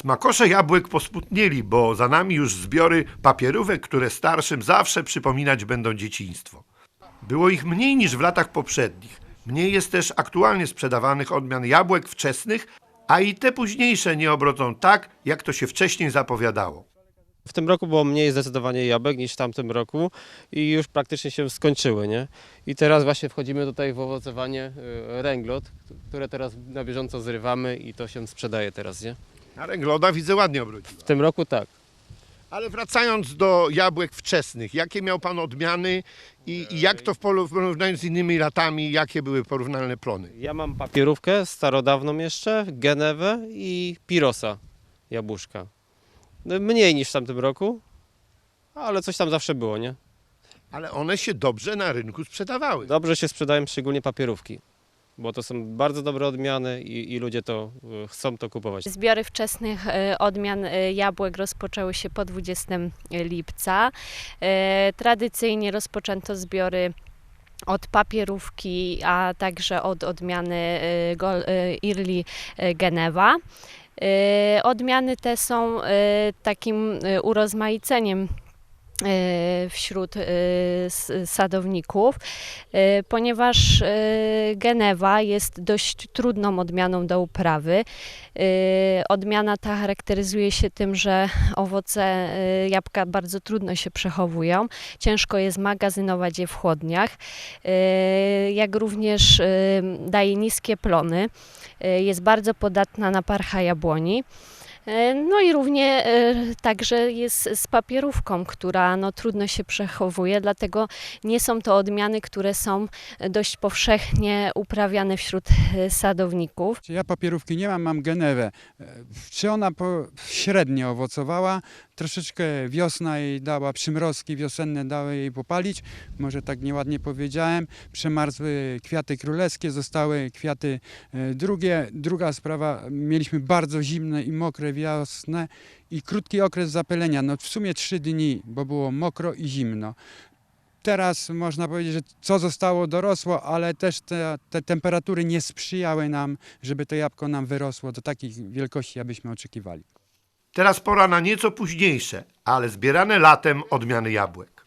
Smakosze jabłek posputnieli, bo za nami już zbiory papierówek, które starszym zawsze przypominać będą dzieciństwo. Było ich mniej niż w latach poprzednich. Mniej jest też aktualnie sprzedawanych odmian jabłek wczesnych, a i te późniejsze nie obrodzą tak, jak to się wcześniej zapowiadało. W tym roku było mniej zdecydowanie jabłek niż w tamtym roku i już praktycznie się skończyły, nie? I teraz właśnie wchodzimy tutaj w owocowanie y, ręglot, które teraz na bieżąco zrywamy i to się sprzedaje teraz, nie? A ręgloda widzę ładnie obrodziła. W tym roku tak. Ale wracając do jabłek wczesnych, jakie miał Pan odmiany i, i jak to w polu- w porównaniu z innymi latami, jakie były porównalne plony? Ja mam papierówkę starodawną jeszcze, Genewę i Pirosa jabłuszka. No, Mniej niż w tamtym roku, ale coś tam zawsze było, nie? Ale one się dobrze na rynku sprzedawały. Dobrze się sprzedają szczególnie papierówki, bo to są bardzo dobre odmiany i, i ludzie to y, chcą to kupować. Zbiory wczesnych e, odmian e, jabłek rozpoczęły się po 20 lipca. E, Tradycyjnie rozpoczęto zbiory od papierówki, a także od odmiany e, e, Irli e, Genewa. E, Odmiany te są e, takim e, urozmaiceniem e, wśród e, s- sadowników, e, ponieważ Genewa jest dość trudną odmianą do uprawy. Y, Odmiana ta charakteryzuje się tym, że owoce y, jabłka bardzo trudno się przechowują, ciężko jest magazynować je w chłodniach, y, jak również y, daje niskie plony, y, jest bardzo podatna na parcha jabłoni. Y, No i równie y, także jest z papierówką, która no, trudno się przechowuje, dlatego nie są to odmiany, które są dość powszechnie uprawiane wśród y, sadowników. Ja papierówki nie mam, mam Genewę. E, Czy ona średnio owocowała? Troszeczkę wiosna jej dała, przymrozki wiosenne dały jej popalić. Może tak nieładnie powiedziałem. Przemarzły kwiaty królewskie, zostały kwiaty e, drugie. Druga sprawa, mieliśmy bardzo zimne i mokre wiosnę i krótki okres zapylenia. No w sumie trzy dni, bo było mokro i zimno. Teraz można powiedzieć, że co zostało dorosło, ale też te, te temperatury nie sprzyjały nam, żeby to jabłko nam wyrosło do takich wielkości, abyśmy oczekiwali. Teraz pora na nieco późniejsze, ale zbierane latem odmiany jabłek.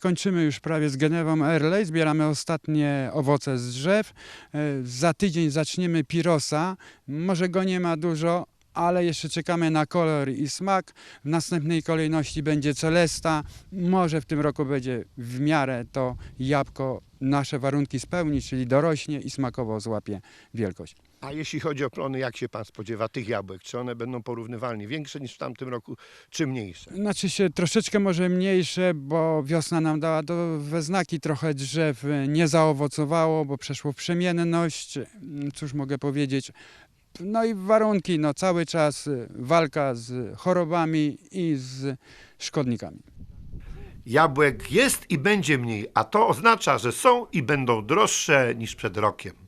Kończymy już prawie z Genewą Earley, zbieramy ostatnie owoce z drzew. E, Za tydzień zaczniemy pirosa. Może go nie ma dużo, ale jeszcze czekamy na kolor i smak. W następnej kolejności będzie celesta. Może w tym roku będzie w miarę to jabłko nasze warunki spełni, czyli dorośnie i smakowo złapie wielkość. A jeśli chodzi o plony, jak się Pan spodziewa tych jabłek? Czy one będą porównywalnie większe niż w tamtym roku, czy mniejsze? Znaczy się troszeczkę może mniejsze, bo wiosna nam dała do we znaki trochę drzew nie zaowocowało, bo przeszło w przemienność. Cóż mogę powiedzieć? No i warunki, no cały czas e, walka z chorobami i z szkodnikami. Jabłek jest i będzie mniej, a to oznacza, że są i będą droższe niż przed rokiem.